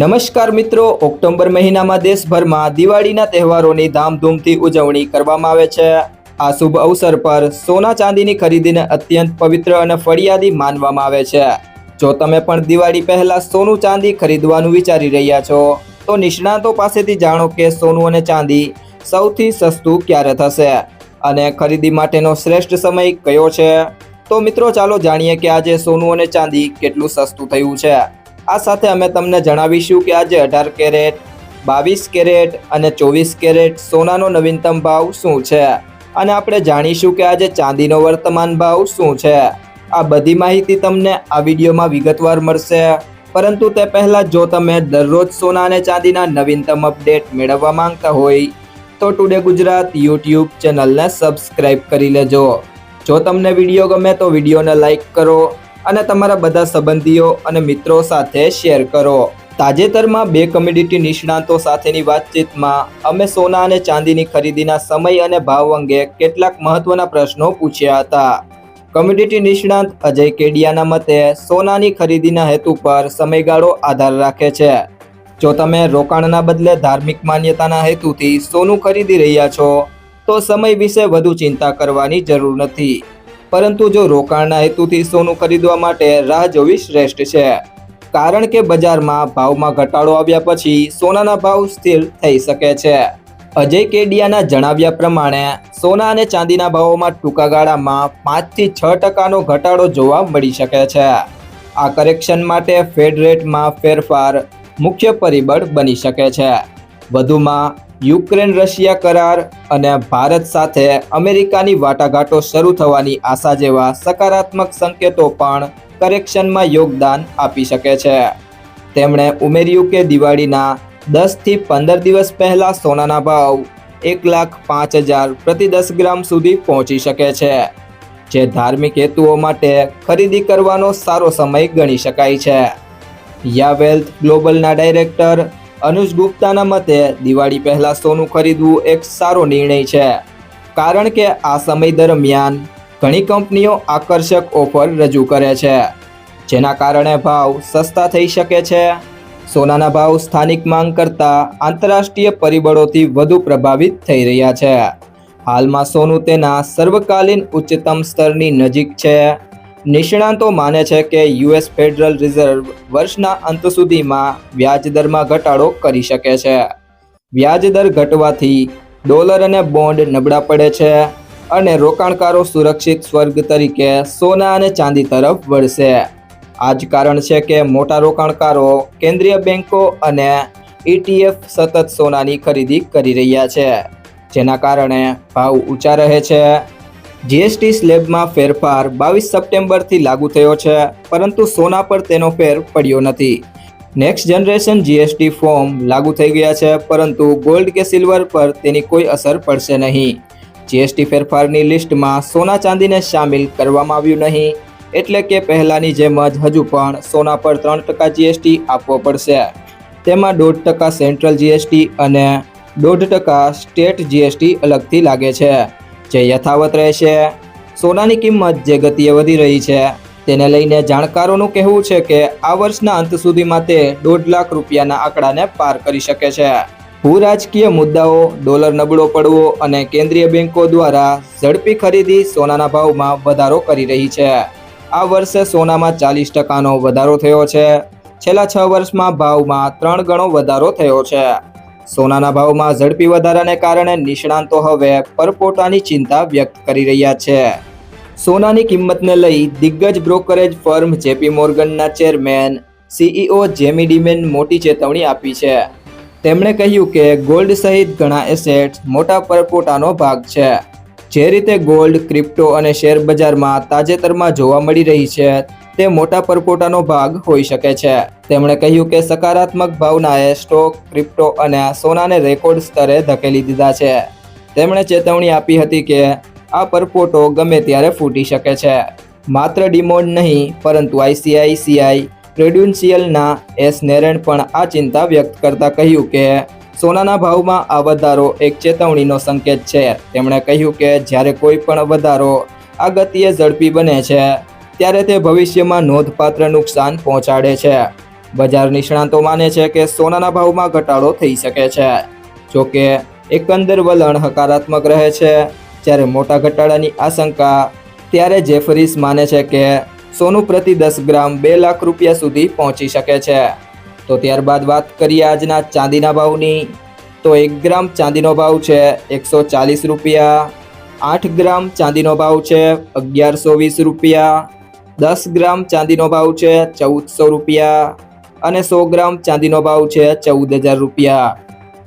નમસ્કાર મિત્રો, ઓક્ટોબર મહિનામાં દેશભરમાં દિવાળીના તહેવારોની ધામધૂમથી ઉજવણી કરવામાં આવે છે. આ શુભ અવસર પર સોના ચાંદીની ખરીદીને અત્યંત પવિત્ર અને ફળિયાદી માનવામાં આવે છે. જો તમે પણ દિવાળી પહેલા સોનું ચાંદી ખરીદવાનું વિચારી રહ્યા છો, તો નિષ્ણાતો પાસેથી જાણો કે સોનું અને ચાંદી સૌથી સસ્તું ક્યારે થશે અને ખરીદી માટેનો શ્રેષ્ઠ સમય કયો છે? તો મિત્રો, ચાલો જાણીએ કે આજે સોનું અને ચાંદી કેટલું સસ્તું થયું છે. આ સાથે અમે તમને જણાવીશું કે આજે અઢાર કેરેટ, બાવીસ કેરેટ અને ચોવીસ કેરેટ સોનાનો નવીનતમ ભાવ શું છે? અને આપણે જાણીશું કે આજે ચાંદીનો વર્તમાન ભાવ શું છે? આ બધી માહિતી તમને આ વિડીયોમાં વિગતવાર મળશે. પરંતુ તે પહેલાં જો તમે દરરોજ સોના અને ચાંદીના નવીનતમ અપડેટ મેળવવા માંગતા હોય, તો ટુડે ગુજરાત યુટ્યુબ ચેનલને સબસ્ક્રાઈબ કરી લેજો. જો તમને વીડિયો ગમે તો વિડીયોને લાઈક કરો અને તમારા બધા સંબંધીઓ અને મિત્રો સાથે શેર કરો. તાજેતરમાં બે કમ્યુનિટી નિષ્ણાંતો સાથેની વાતચીતમાં અમે સોના અને ચાંદીની ખરીદીના સમય અને ભાવ અંગે કેટલાક મહત્વના પ્રશ્નો પૂછ્યા હતા. કમ્યુનિટી નિષ્ણાંત અજય કેડિયાના મતે, સોનાની ખરીદીના હેતુ પર સમયગાળો આધાર રાખે છે. જો તમે રોકાણના બદલે ધાર્મિક માન્યતાના હેતુથી સોનું ખરીદી રહ્યા છો, તો સમય વિશે વધુ ચિંતા કરવાની જરૂર નથી. પરંતુ જો રોકાણના હેતુથી સોનું ખરીદવા માટે રાહ જોવી શ્રેષ્ઠ છે. કારણ કે બજારમાં ભાવમાં ઘટાડો આવ્યા પછી સોનાના ભાવ સ્થિર થઈ શકે છે. અજય કેડિયાના જણાવ્યા પ્રમાણે, સોના અને ચાંદીના ભાવોમાં ટૂંકા ગાળામાં પાંચથી છ ટકાનો ઘટાડો જોવા મળી શકે છે. આ કરેક્શન માટે ફેડ રેટમાં ફેરફાર મુખ્ય પરિબળ બની શકે છે. વધુમાં યુક્રેન રશિયા કરાર અને ભારત સાથે અમેરિકાની વાટાઘાટો શરૂ થવાની આશા જેવા સકારાત્મક સંકેતો પણ કરેક્શનમાં યોગદાન આપી શકે છે. તેમણે ઉમેર્યું કે દિવાળીના દસથી પંદર દિવસ પહેલાં સોનાના ભાવ એક લાખ પાંચ હજાર પ્રતિ દસ ગ્રામ સુધી પહોંચી શકે છે, જે ધાર્મિક હેતુઓ માટે ખરીદી કરવાનો સારો સમય ગણી શકાય છે. યા વેલ્થ ગ્લોબલના ડાયરેક્ટર અનુજ ગુપ્તાના મતે દિવાળી પહેલા સોનું ખરીદવું એક સારો નિર્ણય છે. કારણ કે આ સમય દરમિયાન ઘણી કંપનીઓ આકર્ષક ઓફર રજૂ કરે છે. જેના કારણે ભાવ સસ્તા થઈ શકે છે. સોનાના ભાવ સ્થાનિક માંગ કરતાં આંતરરાષ્ટ્રીય પરિબળોથી વધુ પ્રભાવિત થઈ રહ્યા છે. હાલમાં સોનું તેના સર્વકાલીન ઉચ્ચતમ સ્તરની નજીક છે. નિષ્ણાંતો માને છે કે યુએસ ફેડરલ રિઝર્વ વર્ષના અંત સુધીમાં વ્યાજ દરમાં ઘટાડો કરી શકે છે. વ્યાજ દર ઘટવાથી ડોલર અને બોન્ડ નબળા પડે છે અને રોકાણકારો સુરક્ષિત સ્વર્ગ તરીકે સોના અને ચાંદી તરફ વળશે. આ જ કારણ છે કે મોટા રોકાણકારો કેન્દ્રીય બેન્કો અને ઇટીએફ સતત સોનાની ખરીદી કરી રહ્યા છે, જેના કારણે ભાવ ઊંચા રહે છે જીએસટી સ્લેબમાં ફેરફાર બાવીસ સપ્ટેમ્બરથી લાગુ થયો છે, પરંતુ સોના પર તેનો ફેર પડ્યો નથી. નેક્સ્ટ જનરેશન જીએસટી ફોર્મ લાગુ થઈ ગયા છે, પરંતુ ગોલ્ડ કે સિલ્વર પર તેની કોઈ અસર પડશે નહીં. જીએસટી ફેરફારની લિસ્ટમાં સોના ચાંદીને સામેલ કરવામાં આવ્યું નહીં, એટલે કે પહેલાંની જેમ જ હજુ પણ સોના પર ત્રણ ટકા જીએસટી આપવો પડશે. તેમાં દોઢ ટકા સેન્ટ્રલ જીએસટી અને દોઢ ટકા સ્ટેટ જીએસટી અલગથી લાગે છે. જે યથાવત રહેશે. સોનાની કિંમત જે ગતિએ વધી રહી છે, તેને લઈને જાણકારોનું કહેવું છે કે આ વર્ષના અંત સુધીમાં તે દોઢ લાખ રૂપિયાના આંકડાને પાર કરી શકે છે. ભૂરાજકીય મુદ્દાઓ, ડોલર નબળો પડવો અને કેન્દ્રીય બેન્કો દ્વારા ઝડપી ખરીદી સોનાના ભાવમાં વધારો કરી રહી છે. આ વર્ષે સોનામાં ચાલીસ ટકાનો વધારો થયો છે. છેલ્લા છ વર્ષમાં ભાવમાં ત્રણ ગણો વધારો થયો છે. સોનાના ભાવમાં ઝડપી વધારાને કારણે નિષ્ણાંતો હવે પરપોટાની ચિંતા વ્યક્ત કરી રહ્યા છે. સોનાની કિંમતને લઈ દિગ્ગજ બ્રોકરેજ ફર્મ જેપી મોર્ગનના ચેરમેન, સીઈઓ જેમી ડીમેન મોટી ચેતવણી આપી છે. તેમણે કહ્યું કે ગોલ્ડ સહિત ઘણા એસેટ્સ મોટા પરપોટાનો ભાગ છે. જે રીતે ગોલ્ડ, ક્રિપ્ટો અને શેર બજારમાં તાજેતરમાં જોવા મળી રહી છે તે મોટા પરપોટાનો ભાગ હોઈ શકે છે. તેમણે કહ્યું કે સકારાત્મક ભાવનાએ સ્ટોક, ક્રિપ્ટો અને સોનાને રેકોર્ડ સ્તરે ધકેલી દીધા છે. તેમણે ચેતવણી આપી હતી કે આ પરપોટો ગમે ત્યારે ફૂટી શકે છે. માત્ર ડિમોન્ડ નહીં, પરંતુ આઈસીઆઈસીઆઈ પ્રેડ્યુન્સિયલના એસ નેરેન પણ આ ચિંતા વ્યક્ત કરતા કહ્યું કે સોનાના ભાવમાં આ વધારો એક ચેતવણીનો સંકેત છે. તેમણે કહ્યું કે જ્યારે કોઈ પણ વધારો આ ગતિએ ઝડપી બને છે ત્યારે તે ભવિષ્યમાં નોંધપાત્ર નુકસાન પહોંચાડે છે. બજાર નિષ્ણાતો માને છે કે સોનાના ભાવમાં ઘટાડો થઈ શકે છે. જો કે એકંદર વલણ હકારાત્મક રહે છે. જ્યારે મોટા ઘટાડાની આશંકા, ત્યારે જેફરીસ માને છે કે સોનું પ્રતિ દસ ગ્રામ બે લાખ રૂપિયા સુધી પહોંચી શકે છે. તો ત્યારબાદ વાત કરીએ આજના ચાંદીના ભાવની. તો એક ગ્રામ ચાંદીનો ભાવ છે એકસો ચાલીસ રૂપિયા, આઠ ગ્રામ ચાંદીનો ભાવ છે અગિયારસો વીસ રૂપિયા દસ ગ્રામ ચાંદીનો ભાવ છે ચૌદસો રૂપિયા અને સો ગ્રામ ચાંદીનો ભાવ છે ચૌદ હજાર રૂપિયા.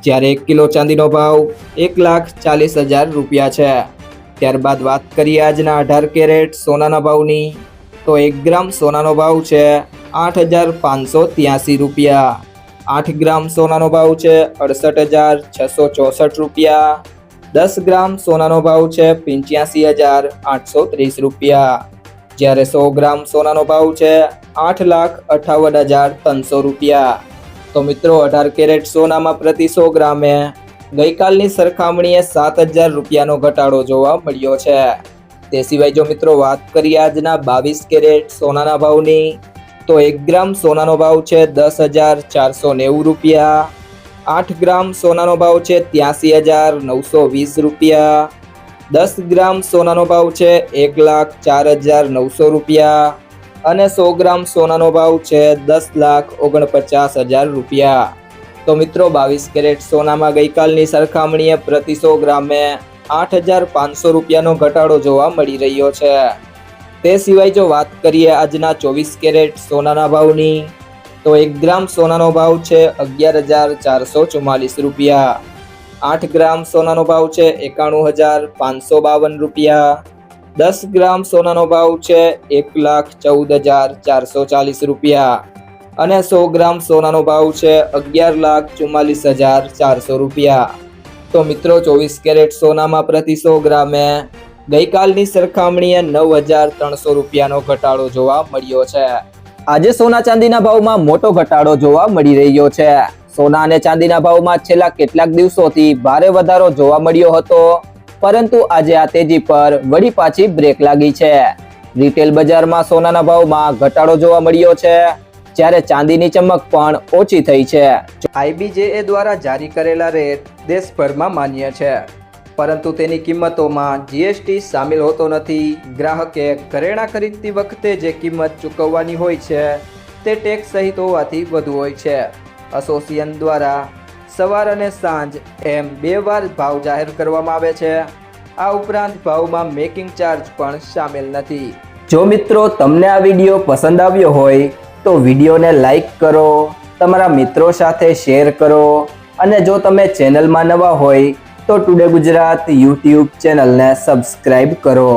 જ્યારે એક કિલો ચાંદીનો ભાવ એક લાખ ચાલીસ હજાર રૂપિયા છે. ત્યારબાદ વાત કરીએ આજના અઢાર કેરેટ સોનાના ભાવની, તો એક ગ્રામ સોનાનો ભાવ છે આઠ હજાર પાંચસો ત્યાસી રૂપિયા. આઠ ગ્રામ સોનાનો ભાવ છે અડસઠ હજાર છસો ચોસઠ રૂપિયા. દસ ગ્રામ સોનાનો ભાવ છે પંચ્યાસી હજાર આઠસો ત્રીસ રૂપિયા. જ્યારે સો ગ્રામ સોનાનો ભાવ છે આઠ લાખ અઠાવન હજાર ત્રણસો રૂપિયા. તો મિત્રો, અઢાર કેરેટ સોનામાં પ્રતિ સો ગ્રામે ગઈકાલની સરખામણીએ સાત હજાર રૂપિયાનો ઘટાડો જોવા મળ્યો છે. તે સિવાય જો મિત્રો વાત કરીએ આજના બાવીસ કેરેટ સોનાના ભાવની, તો એક ગ્રામ સોનાનો ભાવ છે દસ હજાર ચારસો નેવું રૂપિયા. આઠ ગ્રામ સોનાનો ભાવ છે ત્યાંસી હજાર નવસો વીસ રૂપિયા. દસ ગ્રામ સોનાનો ભાવ છે એક લાખ ચાર હજાર નવસો રૂપિયા અને સો ગ્રામ સોનાનો ભાવ છે દસ લાખ ઓગણપચાસ હજાર રૂપિયા. તો મિત્રો, બાવીસ કેરેટ સોનામાં ગઈકાલની સરખામણીએ પ્રતિ સો ગ્રામે આઠ હજાર પાંચસો રૂપિયાનો ઘટાડો જોવા મળી રહ્યો છે. તે સિવાય જો વાત કરીએ આજના ચોવીસ કેરેટ સોનાના ભાવની, તો એક ગ્રામ સોનાનો ભાવ છે અગિયાર હજાર ચારસો ચુમ્માલીસ રૂપિયા. આઠ ગ્રામ સોનાનો ભાવ છે, એકાણું હજાર પાંચસો બાવન રૂપિયા. દસ ગ્રામ સોનાનો ભાવ છે, એક લાખ ચૌદ હજાર ચારસો ચાલીસ રૂપિયા. અને સો ગ્રામ સોનાનો ભાવ છે, અગિયાર લાખ ચુમ્માલીસ હજાર ચારસો રૂપિયા. તો મિત્રો, ચોવીસ કેરેટ સોનામાં પ્રતિ સો ગ્રામે ગઈકાલની સરખામણીએ નવ હજાર ત્રણસો રૂપિયાનો ઘટાડો જોવા મળ્યો છે. આજે સોના ચાંદીના ભાવમાં મોટો ઘટાડો જોવા મળી રહ્યો છે. સોના અને ચાંદીના ભાવમાં છેલ્લા કેટલાક દિવસોથી ભારે વધારો જોવા મળ્યો હતો. પરંતુ આજે આ તેજી પર વળી પાછી બ્રેક લાગી છે. રિટેલ બજારમાં સોનાના ભાવમાં ઘટાડો જોવા મળ્યો છે, જ્યારે ચાંદીની ચમક પણ ઓછી થઈ છે. આઈબીજેએ દ્વારા જારી કરેલા રેટ દેશભરમાં માન્ય છે, પરંતુ તેની કિંમતોમાં જીએસટી સામેલ હોતો નથી. ગ્રાહકે ઘરેણાં ખરીદતી વખતે જે કિંમત ચૂકવવાની હોય છે, તે ટેક્સ સહિત હોવાથી વધુ હોય છે. એસોસિએશન દ્વારા સવાર અને સાંજ એમ બે વાર ભાવ જાહેર કરવામાં આવે છે. આ ઉપરાંત ભાવમાં મેકિંગ ચાર્જ પણ સામેલ નથી. જો મિત્રો તમને આ વીડિયો પસંદ આવ્યો હોય, તો વિડીયોને લાઈક કરો, તમારા મિત્રો સાથે શેર કરો અને જો તમે ચેનલમાં નવા હોય, તો ટુડે ગુજરાત યુટ્યુબ ચેનલને સબસ્ક્રાઈબ કરો.